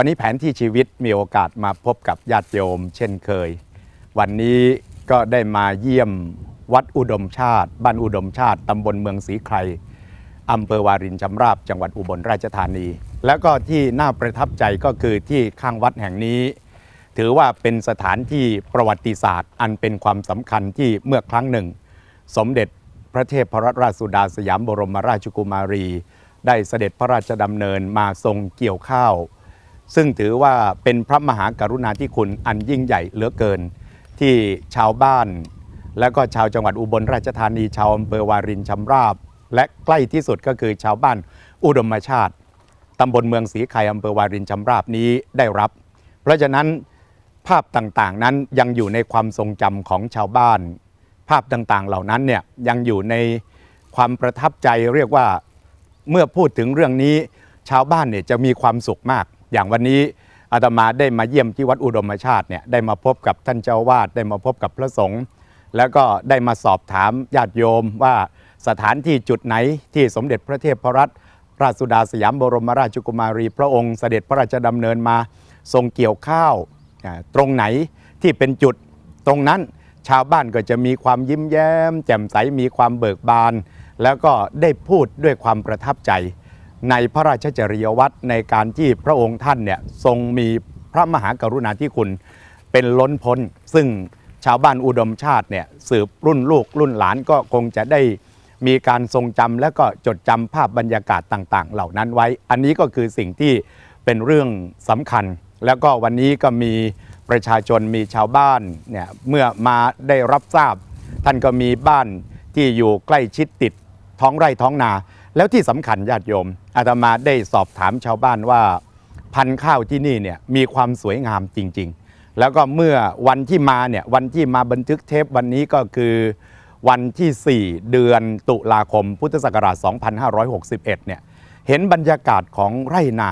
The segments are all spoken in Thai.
วันนี้แผนที่ชีวิตมีโอกาสมาพบกับญาติโยม เช่นเคย วันนี้ก็ได้มาเยี่ยมวัดอุดมชาติ บ้านอุดมชาติตำบลเมืองศรีไครอำเภอวารินชำราบจังหวัดอุบลราชธานี แล้วก็ที่น่าประทับใจก็คือที่ข้างวัดแห่งนี้ ถือว่าเป็นสถานที่ประวัติศาสตร์ อันเป็นความสำคัญที่เมื่อครั้งหนึ่ง สมเด็จพระเทพรัตนราชสุดาสยามบรมราชกุมารี ได้เสด็จพระราชดำเนินมาทรงเกี่ยวข้าว ซึ่งถือว่าเป็นพระมหากรุณาธิคุณอันยิ่งใหญ่เหลือเกิน ที่ชาวบ้าน และก็ชาวจังหวัดอุบลราชธานี ชาวอำเภอวารินชำราบ และใกล้ที่สุดก็คือชาวบ้านอุดมชาติตำบลเมืองศรีไข่อำเภอวารินชำราบนี้ได้รับ เพราะฉะนั้นภาพต่างๆนั้นยังอยู่ในความทรงจำของชาวบ้าน ภาพต่างๆเหล่านั้นเนี่ยยังอยู่ในความประทับใจเรียกว่าเมื่อพูดถึงเรื่องนี้ ชาวบ้านเนี่ยจะมีความสุขมาก อย่างวันนี้อาตมาได้มาเยี่ยมที่วัดอุดมชาติเนี่ยได้มาพบกับท่านเจ้าวาดได้มาพบกับพระสงฆ์แล้วก็ได้มาสอบถามญาติโยมว่าสถานที่จุดไหนที่สมเด็จพระเทพรัตนราชสุดาสยามบรมราชกุมารี พระองค์เสด็จพระราชดำเนินมาทรงเกี่ยวข้าวตรงไหนที่เป็นจุดตรงนั้นชาวบ้านก็จะมีความยิ้มแย้ม แจ่มใสมีความเบิกบาน แล้วก็ได้พูดด้วยความประทับใจ ในพระราชจริยวัตรในการที่พระองค์ท่านเนี่ยทรงมีพระมหากรุณาธิคุณเป็นล้นพ้น ซึ่งชาวบ้านอุดมชาติเนี่ยสืบรุ่นลูกรุ่นหลานก็คงจะได้มีการทรงจำและก็จดจำภาพบรรยากาศต่างๆ เหล่านั้นไว้ อันนี้ก็คือสิ่งที่เป็นเรื่องสำคัญ แล้วก็วันนี้ก็มีประชาชนมีชาวบ้านเนี่ยเมื่อมาได้รับทราบ ท่านก็มีบ้านที่อยู่ใกล้ชิดติดท้องไร่ท้องนา แล้วที่สำคัญญาติโยมอาตมาได้สอบถามชาวบ้านว่า พันธุ์ข้าวที่นี่เนี่ยมีความสวยงามจริง ๆ แล้วก็เมื่อวันที่มาเนี่ยวันที่มาบันทึกเทปวันนี้ก็คือวันที่ 4 เดือนตุลาคมพุทธศักราช 2561 เนี่ยเห็นบรรยากาศของไร่นา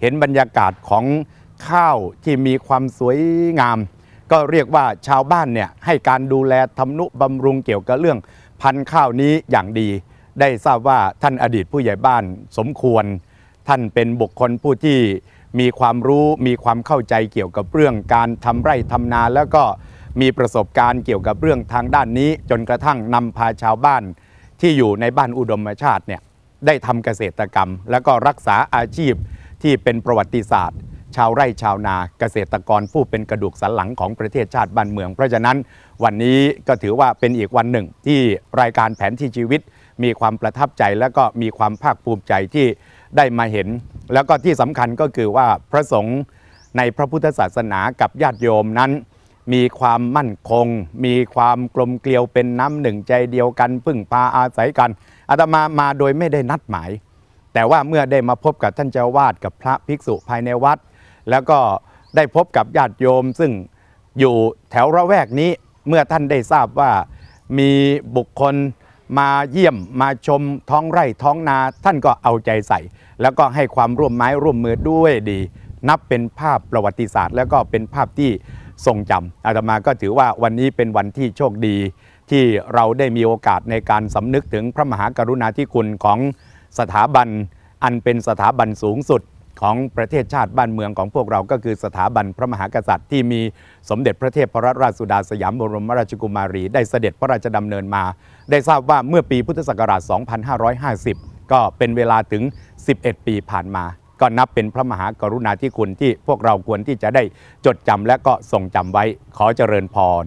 เห็นบรรยากาศของข้าวที่มีความสวยงาม ก็เรียกว่าชาวบ้านเนี่ยให้การดูแลทำนุบำรุงเกี่ยวกับเรื่องพันธุ์ข้าวนี้อย่างดี ได้ทราบว่าท่านอดีตผู้ใหญ่บ้านสมควร ท่านเป็นบุคคลผู้ที่มีความรู้มีความเข้าใจเกี่ยวกับเรื่องการทำไร่ทำนา แล้วก็มีประสบการณ์เกี่ยวกับเรื่องทางด้านนี้ จนกระทั่งนำพาชาวบ้านที่อยู่ในบ้านอุดมชาติเนี่ยได้ทำเกษตรกรรม แล้วก็รักษาอาชีพที่เป็นประวัติศาสตร์ ชาวไร่ชาวนาเกษตรกรผู้เป็นกระดูกสันหลังของประเทศชาติบ้านเมือง เพราะฉะนั้นวันนี้ก็ถือว่าเป็นอีกวันหนึ่งที่รายการแผนที่ชีวิต มีความประทับใจและก็มีความภาคภูมิใจที่ได้มาเห็น แล้วก็ที่สำคัญก็คือว่าพระสงฆ์ในพระพุทธศาสนากับญาติโยมนั้น มีความมั่นคง มีความกลมเกลียวเป็นน้ำหนึ่งใจเดียวกัน พึ่งพาอาศัยกันอาตมามาโดยไม่ได้นัดหมาย แต่ว่าเมื่อได้มาพบกับท่านเจ้าวาดกับพระภิกษุภายในวัด แล้วก็ได้พบกับญาติโยม ซึ่งอยู่แถวระแวกนี้เมื่อท่านได้ทราบว่ามีบุคคล มาเยี่ยมมาชมท้องไร่ท้องนาท่านก็เอาใจใส่ แล้วก็ให้ความร่วมไม้ร่วมมือด้วยดี นับเป็นภาพประวัติศาสตร์ แล้วก็เป็นภาพที่ทรงจำอาตมาก็ถือว่าวันนี้เป็นวันที่โชคดี ที่เราได้มีโอกาสในการสำนึกถึงพระมหากรุณาธิคุณของสถาบันอันเป็นสถาบันสูงสุด ของประเทศชาติบ้านเมืองของพวกเราก็คือสถาบันพระมหากษัตริย์ที่มีสมเด็จพระเทพรัตนราชสุดาสยามบรมราชกุมารี ได้เสด็จพระราชดำเนินมา ได้ทราบว่าเมื่อปีพุทธศักราช 2550 ก็เป็นเวลาถึง 11 ปีผ่านมา ก็นับเป็นพระมหากรุณาธิคุณที่พวกเราควรที่จะได้จดจำและก็ทรงจำไว้ขอเจริญพร